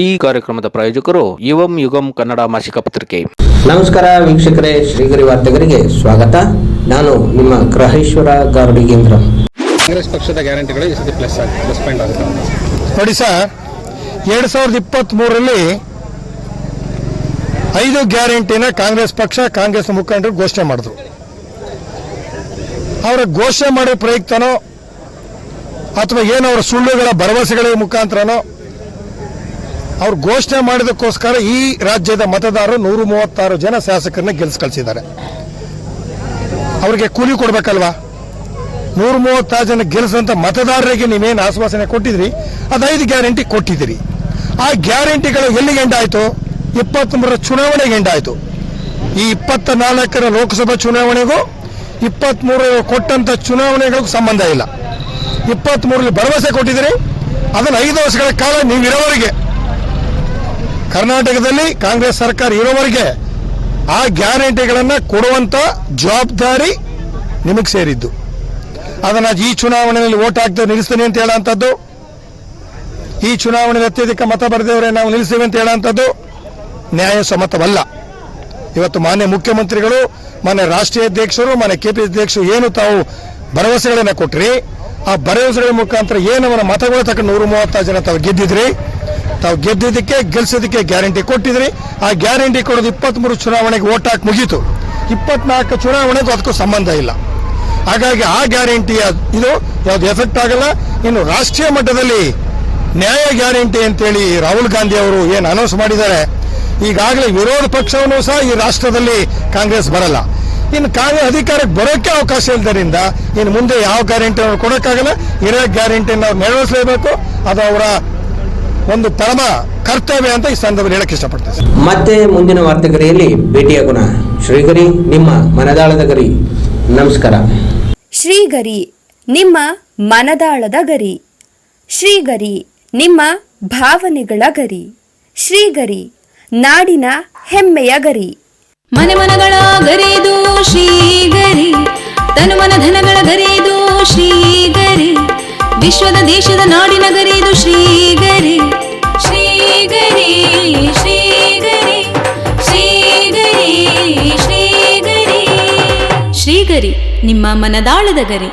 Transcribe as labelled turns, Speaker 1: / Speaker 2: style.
Speaker 1: ಈ ಕಾರ್ಯಕ್ರಮದ ಪ್ರಾಯೋಜಕರು ಯುವಂ ಯುಗಂ ಕನ್ನಡ ಮಾಸಿಕ ಪತ್ರಿಕೆ.
Speaker 2: ನಮಸ್ಕಾರ ವೀಕ್ಷಕರೇ ಶ್ರೀಗರಿ ವಾರ್ತೆಗರಿಗೆ ಸ್ವಾಗತ. ನಾನು ನಿಮ್ಮ ಗ್ರಹೇಶ್ವರ ಗಾರ್ಡಿಗೇಂದ್ರ
Speaker 3: ಕಾಂಗ್ರೆಸ್ ಪಕ್ಷದ ಗ್ಯಾರಂಟಿಗಳು ಈ ಸತಿ ಪ್ಲಸ್ ಆಗಿ ಪ್ಲಸ್ ಪಾಯಿಂಟ್ ಆಗುತ್ತೆ.
Speaker 4: ನೋಡಿ ಸರ್ ಎರಡು ಸಾವಿರದ ಇಪ್ಪತ್ತ್ಮೂರರಲ್ಲಿ ಐದು ಗ್ಯಾರಂಟಿನ ಕಾಂಗ್ರೆಸ್ ಪಕ್ಷ ಕಾಂಗ್ರೆಸ್ ಮುಖಂಡರು ಘೋಷಣೆ ಮಾಡಿದ್ರು. ಅವರ ಘೋಷಣೆ ಮಾಡೋ ಪ್ರಯುಕ್ತನೋ ಅಥವಾ ಏನು ಅವರ ಸುಳ್ಳುಗಳ ಭರವಸೆಗಳ ಮುಖಾಂತರನೋ ಅವ್ರು ಘೋಷಣೆ ಮಾಡಿದಕ್ಕೋಸ್ಕರ ಈ ರಾಜ್ಯದ ಮತದಾರರು ನೂರು ಮೂವತ್ತಾರು ಜನ ಶಾಸಕರನ್ನ ಗೆಲ್ಸ್ ಕಳಿಸಿದ್ದಾರೆ ಅವರಿಗೆ ಕೂಲಿ ಕೊಡಬೇಕಲ್ವಾ? ನೂರ ಮೂವತ್ತಾರು ಜನ ಗೆಲ್ಲಿಸಿದಂಥ ಮತದಾರರಿಗೆ ನೀವೇನು ಆಶ್ವಾಸನೆ ಕೊಟ್ಟಿದ್ರಿ? ಅದು ಐದು ಗ್ಯಾರಂಟಿ ಕೊಟ್ಟಿದ್ದೀರಿ. ಆ ಗ್ಯಾರಂಟಿಗಳು ಎಲ್ಲಿಗೆ ಎಂಡಾಯಿತು? ಇಪ್ಪತ್ತ್ಮೂರರ ಚುನಾವಣೆಗೆ ಎಂಡಾಯಿತು. ಈ ಇಪ್ಪತ್ತ ನಾಲ್ಕರ ಲೋಕಸಭಾ ಚುನಾವಣೆಗೂ ಇಪ್ಪತ್ತ್ಮೂರರ ಕೊಟ್ಟಂಥ ಚುನಾವಣೆಗಳಿಗೂ ಸಂಬಂಧ ಇಲ್ಲ. ಇಪ್ಪತ್ತ್ಮೂರಲ್ಲಿ ಭರವಸೆ ಕೊಟ್ಟಿದ್ದೀರಿ. ಅದನ್ನು ಐದು ವರ್ಷಗಳ ಕಾಲ ನೀವು ಇರೋವರೆಗೆ ಕರ್ನಾಟಕದಲ್ಲಿ ಕಾಂಗ್ರೆಸ್ ಸರ್ಕಾರ ಇರೋವರೆಗೆ ಆ ಗ್ಯಾರಂಟಿಗಳನ್ನು ಕೊಡುವಂಥ ಜವಾಬ್ದಾರಿ ನಿಮಗೆ ಸೇರಿದ್ದು. ಅದನ್ನ ಈ ಚುನಾವಣೆಯಲ್ಲಿ ಓಟ್ ಹಾಕ್ತೇವೆ ನಿಲ್ಲಿಸ್ತೇನೆ ಅಂತ ಹೇಳೋಂಥದ್ದು. ಈ ಚುನಾವಣೆಯಲ್ಲಿ ಅತ್ಯಧಿಕ ಮತ ಬರೆದವರೇ ನಾವು ನಿಲ್ಲಿಸ್ತೇವೆ ಅಂತ ಹೇಳೋಂಥದ್ದು ನ್ಯಾಯಸಮ್ಮತವಲ್ಲ. ಇವತ್ತು ಮಾನ್ಯ ಮುಖ್ಯಮಂತ್ರಿಗಳು, ಮಾನ್ಯ ರಾಷ್ಟ್ರೀಯ ಅಧ್ಯಕ್ಷರು, ಮಾನ್ಯ ಕೆಪಿ ಅಧ್ಯಕ್ಷರು ಏನು ತಾವು ಭರವಸೆಗಳನ್ನು ಕೊಟ್ರಿ, ಆ ಭರವಸೆಗಳ ಮುಖಾಂತರ ಏನು ಅವರ ಮತಗಳ ತಕ್ಕ ನೂರ ಮೂವತ್ತಾರು ಜನ ತಾವು ಗೆದ್ದಿದ್ರಿ ತಾವು ಗೆದ್ದಿದ್ದಕ್ಕೆ ಗೆಲ್ಸೋದಕ್ಕೆ ಗ್ಯಾರಂಟಿ ಕೊಟ್ಟಿದ್ರಿ. ಆ ಗ್ಯಾರಂಟಿ ಕೊಡೋದು ಇಪ್ಪತ್ತ್ಮೂರು ಚುನಾವಣೆಗೆ ಓಟ್ ಹಾಕಿ ಮುಗೀತು. ಇಪ್ಪತ್ನಾಲ್ಕು ಚುನಾವಣೆಗೂ ಅದಕ್ಕೂ ಸಂಬಂಧ ಇಲ್ಲ. ಹಾಗಾಗಿ ಆ ಗ್ಯಾರಂಟಿಯ ಇದು ಯಾವುದು ಎಫೆಕ್ಟ್ ಆಗಲ್ಲ. ಇನ್ನು ರಾಷ್ಟ್ರೀಯ ಮಟ್ಟದಲ್ಲಿ ನ್ಯಾಯ ಗ್ಯಾರಂಟಿ ಅಂತೇಳಿ ರಾಹುಲ್ ಗಾಂಧಿ ಅವರು ಏನು ಅನೌನ್ಸ್ ಮಾಡಿದ್ದಾರೆ. ಈಗಾಗಲೇ ವಿರೋಧ ಪಕ್ಷವನ್ನು ಸಹ ಈ ರಾಷ್ಟ್ರದಲ್ಲಿ ಕಾಂಗ್ರೆಸ್ ಬರಲ್ಲ. ಇನ್ನು ಕಾಂಗ್ರೆಸ್ ಅಧಿಕಾರಕ್ಕೆ ಬರೋಕ್ಕೆ ಅವಕಾಶ ಇಲ್ಲದರಿಂದ ಇನ್ನು ಮುಂದೆ ಯಾವ ಗ್ಯಾರಂಟಿ ಅವ್ರು ಕೊಡೋಕ್ಕಾಗಲ್ಲ. ಇರೋ ಗ್ಯಾರಂಟಿಯನ್ನು ಅವ್ರು ನೆರವೇರಿಸಲೇಬೇಕು. ಅದು ಅವರ ಒಂದು ಪರಮ ಕರ್ತವ್ಯ ಅಂತ ಈ ಸಂದರ್ಭದಲ್ಲಿ ಹೇಳಕ್ಕೆ ಇಷ್ಟಪಡ್ತೇನೆ.
Speaker 2: ಮತ್ತೆ ಮುಂದಿನ ವಾರ್ತೆಗರಿಯಲ್ಲಿ ಭೇಟಿಯಾಗೋಣ ಶ್ರೀಗರಿ ನಿಮ್ಮ ಮನದಾಳದ ಗರಿ. ನಮಸ್ಕಾರ.
Speaker 5: ಶ್ರೀಗರಿ ನಿಮ್ಮ ಮನದಾಳದ ಗರಿ. ಶ್ರೀಗರಿ ನಿಮ್ಮ ಭಾವನೆಗಳ ಗರಿ. ಶ್ರೀಗರಿ ನಾಡಿನ ಹೆಮ್ಮೆಯ ಗರಿ.
Speaker 6: ಮನೆ ಮನಗಳ ಗರಿದು ಶ್ರೀಗರಿ ತನು ಮನ ಧನಗಳ ಗರಿದು ಶ್ರೀಗರಿ. ವಿಶ್ವದ ದೇಶದ ನಾಡಿನ ಗರಿದು ಶ್ರೀಗರಿ. ಶ್ರೀಗರಿ ನಿಮ್ಮ ಮನದಾಳದ ಗರಿ.